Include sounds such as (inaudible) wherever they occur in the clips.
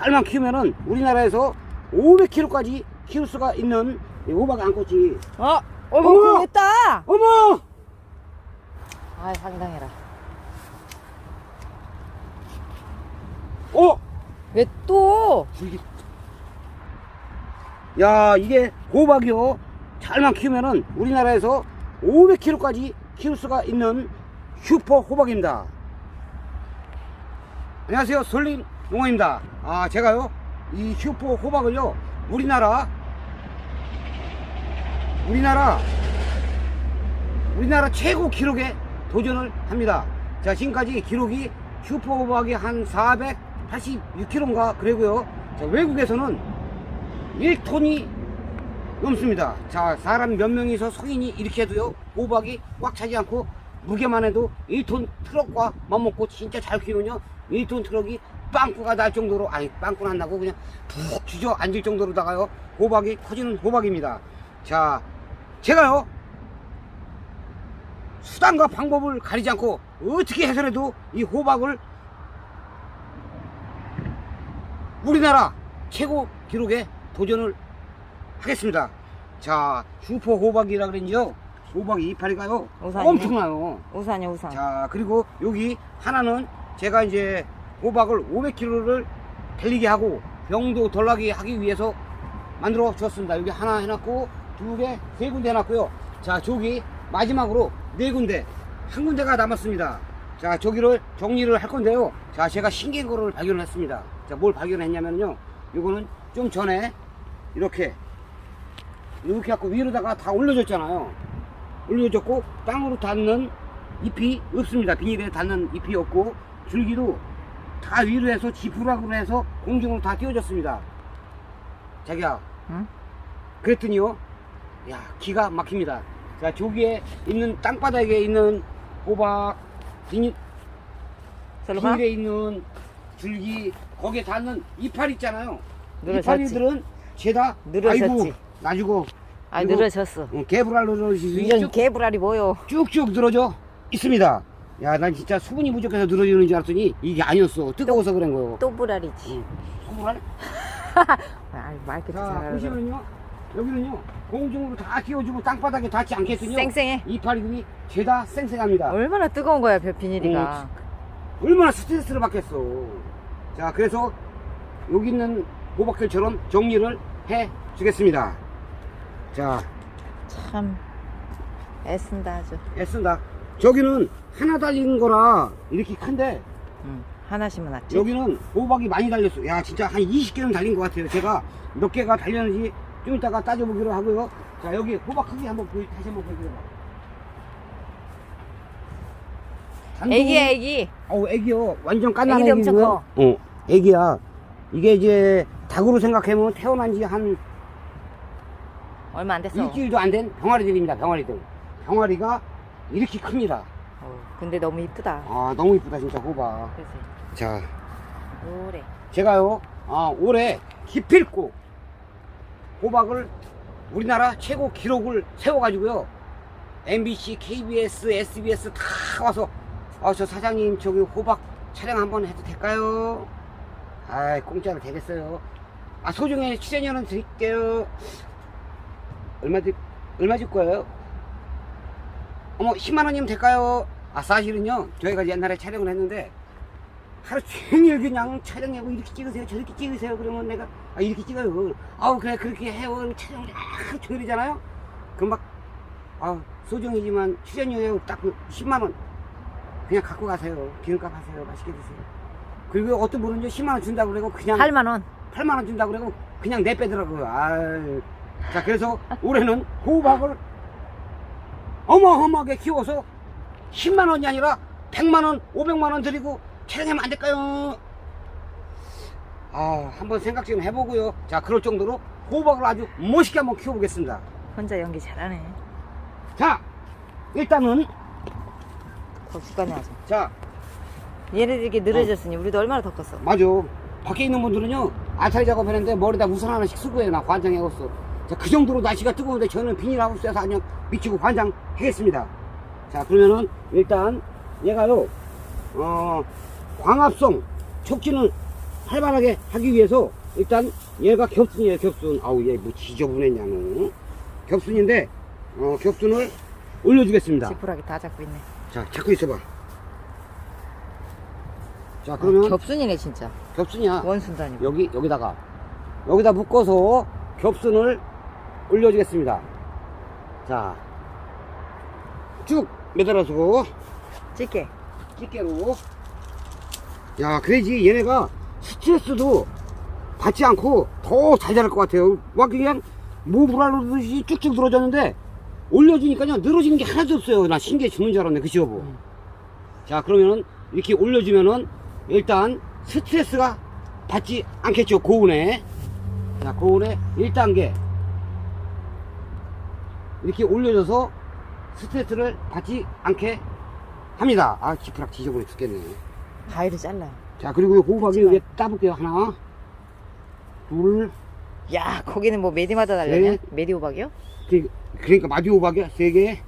잘만 키우면은 우리나라에서 500kg까지 키울 수가 있는 이 호박 암꽃이 어? 어머, 어머! 그거 했다! 어머 아, 상당해라. 어 왜 또? 야 이게 호박이요 잘만 키우면은 우리나라에서 500kg까지 키울 수가 있는 슈퍼 호박입니다 안녕하세요 솔림 농어입니다. 아 제가요 이 슈퍼 호박을요 우리나라 우리나라 우리나라 최고 기록에 도전을 합니다. 자 지금까지 기록이 슈퍼 호박이 한 486kg인가 그러고요. 자, 외국에서는 1톤이 넘습니다. 자, 사람 몇 명이서 성인이 이렇게 해도요, 호박이 꽉 차지 않고, 무게만 해도 1톤 트럭과 맞먹고 진짜 잘 키우면요, 1톤 트럭이 빵꾸가 날 정도로, 아니, 빵꾸는 안 나고 그냥 푹 주저 앉을 정도로다가요, 호박이 커지는 호박입니다. 자, 제가요, 수단과 방법을 가리지 않고, 어떻게 해서라도 이 호박을 우리나라 최고 기록에 도전을 하겠습니다. 자, 슈퍼 호박이라 그랬죠? 호박 이파리가요, 우산이네. 엄청나요. 우산이 우산. 자, 그리고 여기 하나는 제가 이제 호박을 500kg를 달리게 하고 병도 덜 나게 하기 위해서 만들어 주었습니다. 여기 하나 해놨고, 두 개, 세 군데 해놨고요. 자, 저기 마지막으로 네 군데, 한 군데가 남았습니다. 자, 저기를 정리를 할 건데요. 자, 제가 신기한 거를 발견했습니다. 자, 뭘 발견했냐면요. 이거는 좀 전에 이렇게, 이렇게 갖고 위로다가 다 올려줬잖아요. 올려줬고, 땅으로 닿는 잎이 없습니다. 비닐에 닿는 잎이 없고, 줄기도 다 위로 해서 지푸락으로 해서 공중으로 다 띄워졌습니다. 자기야, 응? 그랬더니요, 야, 기가 막힙니다. 자, 저기에 있는 땅바닥에 있는 호박, 가? 비닐에 있는 줄기, 거기에 닿는 이파리 있잖아요. 늘어졌지. 이파리들은 죄다, 늘어졌지. 아이고, 놔주고, 아, 늘어졌어. 어, 개불알 늘어지듯이 이런 쭉, 개불알이 뭐요? 쭉쭉 늘어져 있습니다. 야, 난 진짜 수분이 부족해서 늘어지는 줄 알았더니 이게 아니었어. 뜨거워서 그런 거요. 또 불알이지. 수분알? (laughs) 아, 마이크 자, 잘하네. 보시면요. 여기는요. 공중으로 다 띄워주고 땅바닥에 닿지 않겠군요. 쌩쌩해. 이파리들이 죄다 쌩쌩합니다. 얼마나 뜨거운 거야, 별 비닐이가. 얼마나 스트레스를 받겠어. 자, 그래서 여기 있는 호박들처럼 정리를 해 주겠습니다. 자, 참, 애쓴다, 아주. 애쓴다. 저기는 하나 달린 거라 이렇게 큰데 응. 하나씩만 놨지. 여기는 호박이 많이 달렸어. 야, 진짜 한 20개는 달린 것 같아요. 제가 몇 개가 달렸는지 좀 이따가 따져보기로 하고요. 자, 여기 호박 크기 한번 보여, 다시 한번 보여드려봐. 단독- 애기야, 애기. 어우, 애기요. 완전 깐난 애기도 엄청 애기고요. 어, 애기야. 이게 이제 닭으로 생각하면 태어난 지 한 얼마 안 됐어. 일주일도 안 된 병아리들입니다. 병아리들. 병아리가 이렇게 큽니다. 어, 근데 너무 이쁘다. 아, 너무 이쁘다, 진짜 호박. 그래서 자, 오래. 제가요, 아, 올해 기필코 호박을 우리나라 최고 기록을 세워가지고요. MBC, KBS, SBS 다 와서, 아, 저 사장님, 저기 호박 촬영 한번 해도 될까요? 아이, 공짜로 되겠어요. 아, 소중에 출연료는 드릴게요. 얼마 드, 얼마 줄 거예요? 어머, 10만원이면 될까요? 아, 사실은요, 저희가 옛날에 촬영을 했는데, 하루 종일 그냥 촬영하고 이렇게 찍으세요 저렇게 찍으세요 그러면 내가 아 이렇게 찍어요. 아우 그래 그렇게 해요. 촬영을 하루 종일이잖아요. 그럼 막아 소정이지만 출연료에 딱 10만원. 그냥 갖고 가세요. 기름값 하세요. 맛있게 드세요. 그리고 어떤 분은요 10만원 준다고 그러고 그냥 8만원. 8만원 준다고 그러고 그냥 내빼더라고요. 아유. 자 그래서 올해는 호박을 어마어마하게 키워서 10만원이 아니라 100만원 500만원 드리고 촬영하면 안 될까요? 아 한번 생각 좀 해보고요 자 그럴 정도로 호박을 아주 멋있게 한번 키워보겠습니다 혼자 연기 잘하네. 자 일단은 거기까지 하자. 자 얘네들 이렇게 늘어졌으니 우리도 얼마나 더 컸어. 맞아. 밖에 있는 분들은요, 알차리 작업했는데 머리다 우산 하나씩 쓰고 해요. 나 환장해갔어. 자, 그 정도로 날씨가 뜨거운데 저는 비닐하우스에서 그냥 미치고 환장하겠습니다. 자, 그러면은 일단 얘가요, 어, 광합성 촉진을 활발하게 하기 위해서 일단 얘가 겹순이에요 겹순 아우 얘 뭐 지저분했냐 너 겹순인데 어, 겹순을 올려주겠습니다 지푸라기 다 잡고 있네. 자 잡고 있어봐 자 그러면 아, 겹순이네 진짜. 겹순이야 아니고. 여기 여기다가 여기다 묶어서 겹순을 올려주겠습니다. 자쭉 매달아서 찌개. 집게로. 야 그래야지 얘네가 스트레스도 받지 않고 더 잘 자랄 것 같아요. 막 그냥 뭐 물알듯이 쭉쭉 늘어졌는데 올려주니까요. 늘어지는 게 하나도 없어요. 나 신기해 죽는 줄 알았네. 그치 여보? 음. 자 그러면은 이렇게 올려주면은 일단 스트레스가 받지 않겠죠. 고온에. 자 고온에 1단계 이렇게 올려줘서 스트레스를 받지 않게 합니다 아 지푸락 지저분해 죽겠네 가위로 잘라요. 자 그리고 이 호박이 여기 따볼게요 하나 둘 야 거기는 뭐 메디마다 달렸냐? 네. 메디 호박이요? 그- 그러니까 마디 호박이야 세개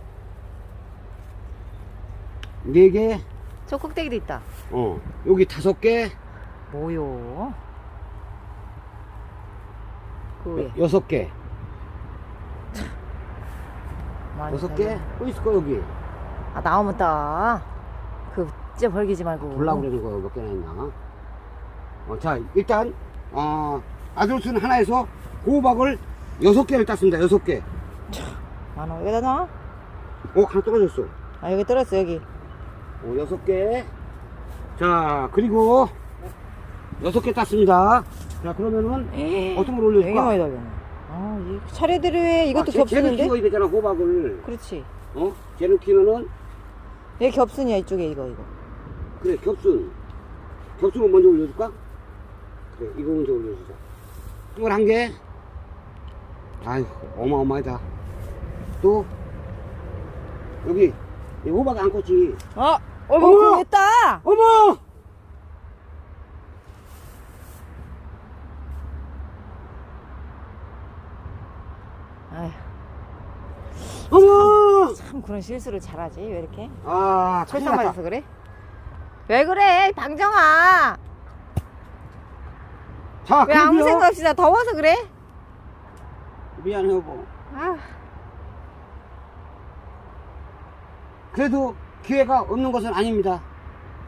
네 개 저 꼭대기도 있다. 어 여기 다섯 개 뭐요? 그 위에. 여섯 개 여섯 달려. 개또 있을 거 여기 아 나오면 따. 그 진짜 벌기지 말고. 볼라고 그러는 거 몇 개나 있나 어, 자 일단 어 아들순 하나에서 호박을 여섯 개를 땄습니다 여섯 개 만원 여기다 놔? 어, 하나 떨어졌어. 아 여기 떨었어 여기. 어, 여섯 개. 자, 그리고 여섯 개 땄습니다. 자, 그러면은 어떤 걸 되게 올려줄까? 많이. 아, 이 차례대로 해. 이것도 아, 쟤- 쟤는 겹순인데? 키워야 되잖아, 호박을. 그렇지. 어? 쟤를 키우면은, 얘 겹순이야 이쪽에 이거 이거. 그래, 겹순. 겹순을 먼저 올려줄까? 그래, 이거 먼저 올려주자. 스물한 개. 아휴, 어마어마하다. 또, 여기, 이 호박 안 컸지. 어, 어, 어머! 그거 했다. 어머! 아휴, 어머! 참 그런 실수를 잘하지 왜 이렇게? 아, 큰일 철상 났다. 맞아서 그래? 왜 그래, 방정아? 자, 왜 아무. 생각 없이 나 더워서 그래? 미안해, 여보. 아, 그래도 기회가 없는 것은 아닙니다.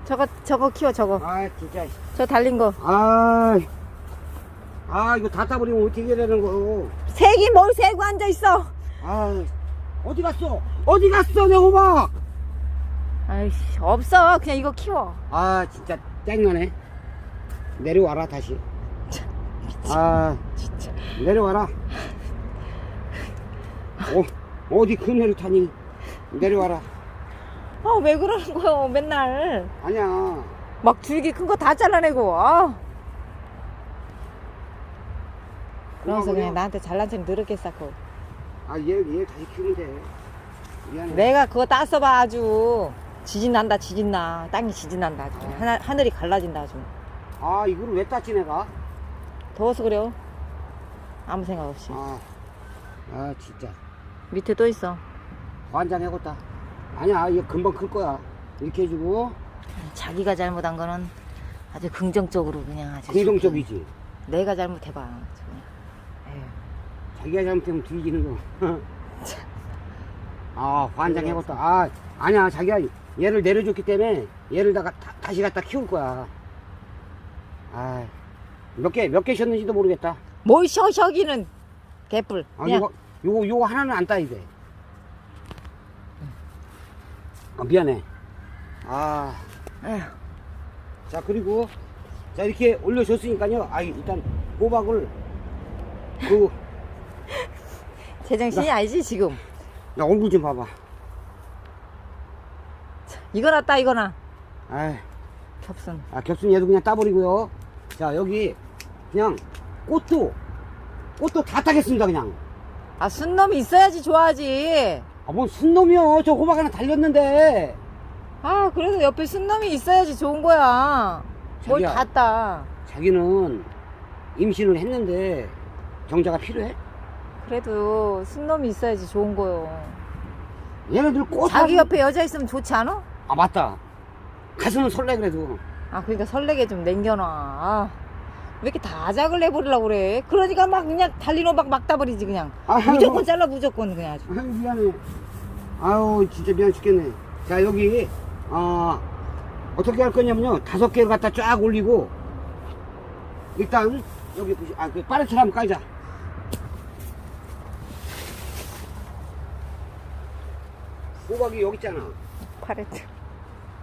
저거 저거 키워 저거. 아, 진짜. 저 달린 거. 아, 아, 이거 다 따버리면 어떻게 되는 거요? 색이 뭘 세고 앉아 있어? 아, 어디 갔어? 어디 갔어, 내 호박? 아이씨, 없어. 그냥 이거 키워. 아, 진짜 땡나네. 내려와라, 다시. 아, 진짜. 내려와라. 어, 어디 그네를 타니? 내려와라. 아, 왜 그러는 거야, 맨날. 아니야. 막 줄기 큰 거 다 잘라내고. 아. 그러면서 그냥- 나한테 잘난 척 늘었게 쌓고. 아, 얘, 얘 다시 키우면 돼. 미안해. 내가 그거 땄어봐 아주. 지진 난다 지진 나. 땅이 지진 난다 아주. 하나, 하늘이 갈라진다 아주. 아, 이거를 왜 땄지, 내가? 더워서 그래요. 아무 생각 없이. 아, 아, 진짜. 밑에 또 있어. 환장해겠다. 아니야, 이거 금방 클 거야. 이렇게 해주고, 자기가 잘못한 거는 아주 긍정적으로 그냥 아주. 긍정적이지. 좋게. 내가 잘못해봐. 에휴. 자기가 잘못하면 뒤지는 거. (laughs) 아, 환장해겠다. 아, 아니야, 자기가 얘를 내려줬기 때문에 얘를 다가 다, 다시 갖다 키울 거야. 아, 몇 개, 몇개 셨는지도 모르겠다. 뭘 셔, 셔기는 개뿔. 아, 그냥 요거, 요거, 요거 하나는 안 따야 돼. 아, 미안해. 아, 에휴. 자, 그리고, 자, 이렇게 올려줬으니까요. 아, 일단, 호박을, 그, 제정신이 아니지 지금. 야, 얼굴 좀 봐봐. 이거나 따 이거나. 아, 겹순. 아, 겹순 얘도 그냥 따버리고요. 자, 여기, 그냥, 꽃도, 꽃도 다 따겠습니다, 그냥. 아 순놈이 있어야지 좋아하지. 아, 뭔 순놈이요. 저 호박 하나 달렸는데. 아 그래도 옆에 순놈이 있어야지 좋은 거야. 뭘 자기야. 다 따. 자기는 임신을 했는데, 정자가 필요해? 그래도 순놈이 있어야지 좋은 거요. 얘네들 꽃. 자기 한- 옆에 여자 있으면 좋지 않아? 아, 맞다. 가슴은 설레, 그래도. 아 그러니까 설레게 좀 남겨놔. 아, 왜 이렇게 다 작을 내버리려고 그래? 그러니까 막 그냥 달린 호박 막 따버리지 그냥. 아, 무조건 잘라 무조건 그냥 아주. 아유 미안해 아유 진짜 미안 죽겠네 자 여기 어 어떻게 할 거냐면요 다섯 개를 갖다 쫙 올리고 일단 여기 보시 아그 파레트를 한번 깔자 호박이 여기 있잖아 파레트.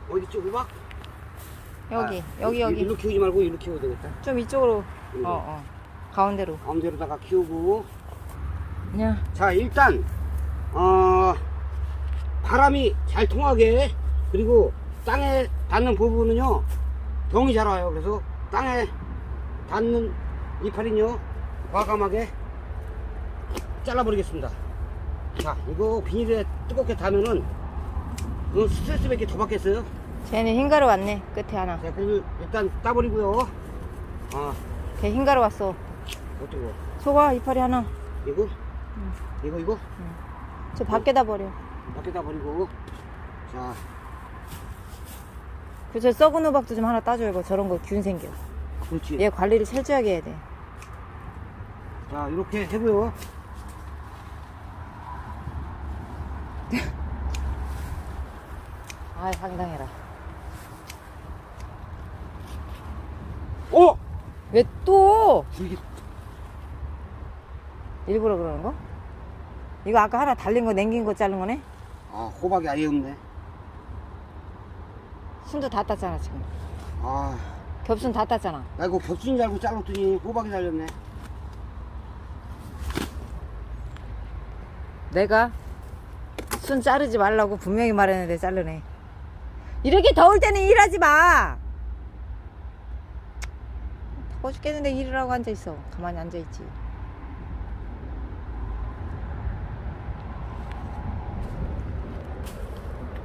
어디 있죠 호박? 여기 아, 여기 이- 여기. 일로 키우지 말고 일로 키워야 되겠다 좀 이쪽으로. 어 어. 가운데로. 가운데로다가 키우고 그냥 자 일단 어 바람이 잘 통하게 그리고 땅에 닿는 부분은요 병이 잘 와요 그래서 땅에 닿는 이파리는요 과감하게 잘라버리겠습니다 자 이거 비닐에 뜨겁게 닿으면은 그 스트레스 밖에 더 받겠어요 쟤는 흰가루 왔네. 끝에 하나. 자 그리고 일단 따버리고요 아 걔 흰가루 왔어. 어쩌고 소가 이파리 하나. 이거 이거 이거 저 밖에다 버려. 밖에다 버리고 자 그저 썩은 호박도 좀 하나 따줘 이거 저런 거 균 생겨. 그렇지 얘 관리를 철저하게 해야 돼. 자 이렇게 해고요 아 상당해라. 어! 왜 또? 이게 일부러 그러는 거? 이거 아까 하나 달린 거 냉긴 거 자른 거네? 아 호박이 아예 없네 순도 다 땄잖아 지금. 아 겹순 다 땄잖아. 나 이거 겹순인 줄 알고 잘랐더니 호박이 달렸네 내가 순 자르지 말라고 분명히 말했는데 자르네. 이렇게 더울 때는 일하지 마. 더워 죽겠는데 일을 하고 앉아 있어. 가만히 앉아 있지.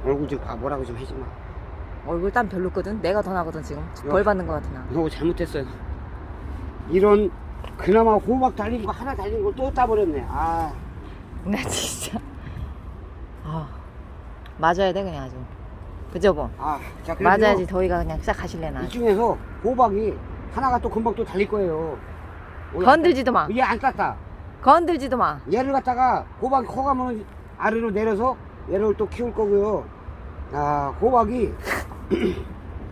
얼굴 좀 봐, 뭐라고 좀 해주마 얼굴 땀 별로거든. 내가 더 나거든 지금. 벌 받는 거 같아 나. 이거 잘못했어요 이런 그나마 호박 달린 거 하나 달린 걸 또 따버렸네 아 나 진짜. 아 맞아야 돼 그냥 아주. 그죠 뭐. 아, 자, 그래도 맞아야지 더위가 그냥 싹 가실래나. 이 중에서 호박이 하나가 또 금방 또 달릴 거예요 어, 건들지도 마. 얘 안 땄다 건들지도 마. 얘를 갖다가 호박이 커가면 아래로 내려서 얘를 또 키울 거고요 아 호박이 (laughs)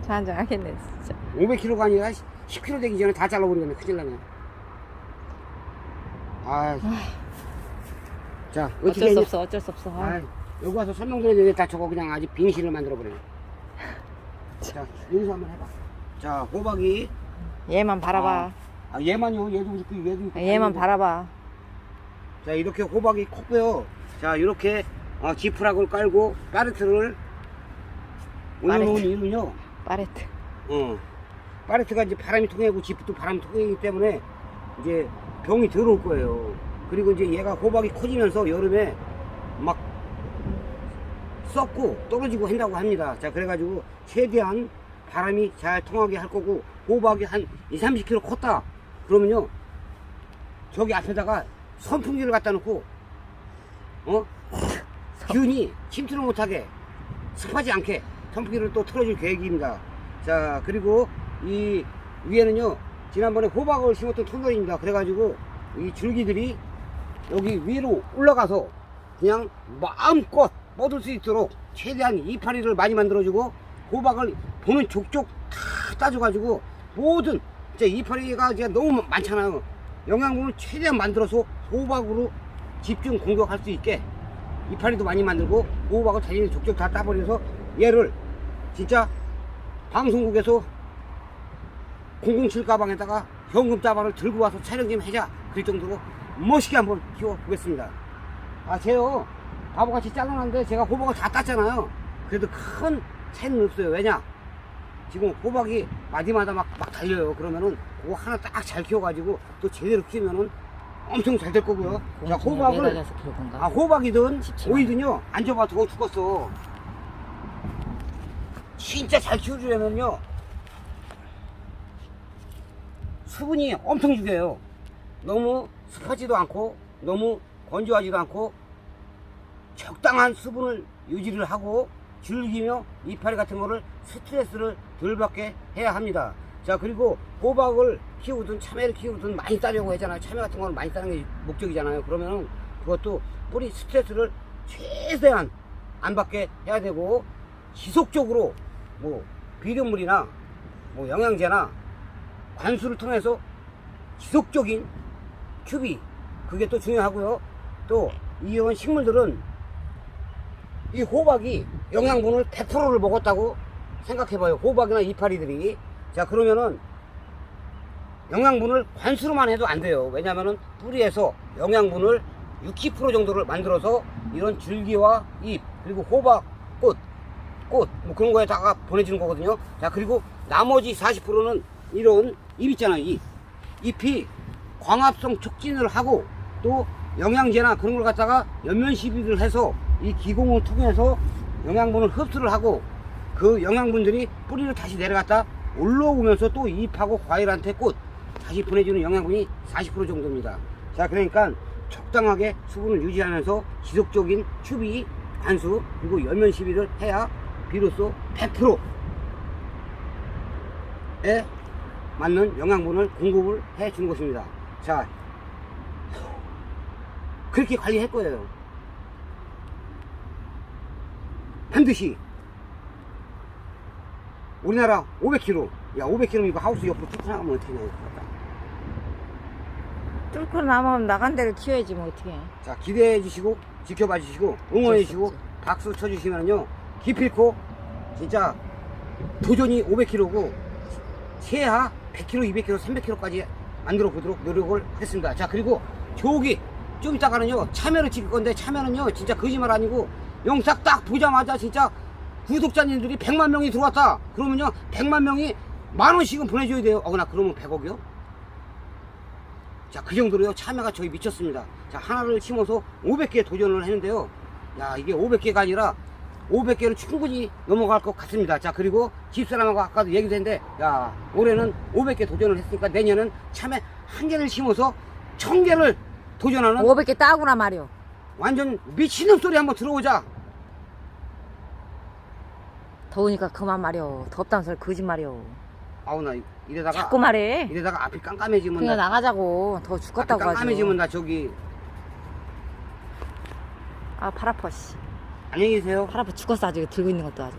저한잔 하겠네 진짜. 500kg가 아니라 10kg 되기 전에 다 잘라버리겠네. 큰일 나네. 아, 자, 어떻게 어쩔 수 했냐? 없어 어쩔 수 없어. 아, 아, 여기 와서 설명드려야 되겠다. 저거 그냥 아직 빙신을 만들어버려. (laughs) 자, 여기서 한번 해봐. 자, 호박이. 얘만 바라봐. 아, 얘만요. 얘도 있고, 얘도 있고. 얘만 다 있는데. 바라봐. 자, 이렇게 호박이 컸고요. 자, 이렇게 어, 지프락을 깔고, 파레트를 올려놓은. 이유는요. 파레트. 어. 파레트가 이제 바람이 통하고 지프도 바람이 통하기 때문에 이제 병이 들어올 거예요. 그리고 이제 얘가 호박이 커지면서 여름에 막 썩고 떨어지고 한다고 합니다. 자, 그래가지고 최대한 바람이 잘 통하게 할 거고 호박이 한 2, 30kg 컸다. 그러면요. 저기 앞에다가 선풍기를 갖다 놓고 어? 균이 침투를 못하게 습하지 않게 선풍기를 또 틀어줄 계획입니다. 자, 그리고 이 위에는요, 지난번에 호박을 심었던 터널입니다. 그래가지고 이 줄기들이 여기 위로 올라가서 그냥 마음껏 뻗을 수 있도록 최대한 이파리를 많이 만들어주고 호박을 보는 족족 다 따줘가지고 모든 이제 이파리가 이제 너무 많잖아요. 영양분을 최대한 만들어서 호박으로 집중 공격할 수 있게 이파리도 많이 만들고 호박을 달리는 족족 다 따버려서 얘를 진짜 방송국에서 007 가방에다가 현금 다발을 들고 와서 촬영 좀 하자 그럴 정도로 멋있게 한번 키워보겠습니다 아 제요 바보같이 잘라놨는데 제가 호박을 다 땄잖아요. 그래도 큰 차이는 없어요. 왜냐? 지금 호박이 마디마다 막, 막 달려요. 그러면은 그거 하나 딱 잘 키워가지고 또 제대로 키우면은 엄청 잘 될 거고요. 자 호박을. 아 호박이든. 오이든요. 안 줘봐 더워 죽겠어. 진짜 잘 키워주려면요. 수분이 엄청 죽여요. 너무 습하지도 않고 너무 건조하지도 않고 적당한 수분을 유지를 하고 즐기며 이파리 같은 거를 스트레스를 덜 받게 해야 합니다 자 그리고 호박을 키우든 참외를 키우든 많이 따려고 하잖아요. 참외 같은 거는 많이 따는 게 목적이잖아요. 그러면은 그것도 뿌리 스트레스를 최대한 안 받게 해야 되고 지속적으로 뭐 비료물이나 뭐 영양제나 관수를 통해서 지속적인 큐비 그게 또 중요하고요. 또 이온 식물들은 이 호박이 영양분을 100%를 먹었다고 생각해봐요. 호박이나 이파리들이. 자, 그러면은 영양분을 관수로만 해도 안 돼요. 왜냐면은 뿌리에서 영양분을 60% 정도를 만들어서 이런 줄기와 잎, 그리고 호박, 꽃, 꽃, 뭐 그런 거에다가 보내주는 거거든요. 자, 그리고 나머지 40%는 이런 잎 있잖아요. 잎. 잎이 광합성 촉진을 하고 또 영양제나 그런 걸 갖다가 연면 시비를 해서 이 기공을 통해서 영양분을 흡수를 하고 그 영양분들이 뿌리를 다시 내려갔다 올라오면서 또 잎하고 과일한테 꽃 다시 보내주는 영양분이 40% 정도입니다. 자, 그러니까 적당하게 수분을 유지하면서 지속적인 추비, 관수, 그리고 열면 시비를 해야 비로소 100%에 맞는 영양분을 공급을 해 주는 것입니다. 자, 그렇게 관리할 거예요. 반드시 우리나라 500km, 야 500km 이거 하우스 옆으로 쭉 나가면 어떻게 나요? 뚫고 나면 나간 데를 키워야지 뭐 어떻게 해. 자 기대해 주시고 지켜봐 주시고 응원해 주시고 박수 쳐 주시면요 기필코 진짜 도전이 500km고 최하 100km, 200km, 300km까지 만들어 보도록 노력을 했습니다. 자 그리고 저기 좀 이따가는요 참여를 찍을 건데 참여는요 진짜 거짓말 아니고 영상 딱 보자마자 진짜 구독자님들이 100만 명이 들어왔다 그러면요 100만 명이 만 원씩은 보내줘야 돼요. 어나 그러면 100억이요? 자, 그 정도로요. 참여가 저희 미쳤습니다. 자, 하나를 심어서 500개 도전을 했는데요. 야, 이게 500개가 아니라 500개는 충분히 넘어갈 것 같습니다. 자, 그리고 집사람하고 아까도 얘기도 했는데, 야, 올해는 500개 도전을 했으니까 내년은 참외 한 개를 심어서 1000개를 도전하는 500개 따구나 말이오. 완전 미친놈 소리 한번 들어오자. 더우니까 그만 말이오. 덥다는 소리 거짓말이오. 아우, 나 이래다가, 자꾸 말해. 이래다가 앞이 깜깜해지면 그냥 나, 나가자고. 더 앞이 죽겠다고 하지. 깜깜해지면 나 저기, 아, 팔 아파, 씨. 안녕히 계세요. 팔 아파 죽었어, 아직 들고 있는 것도 아주.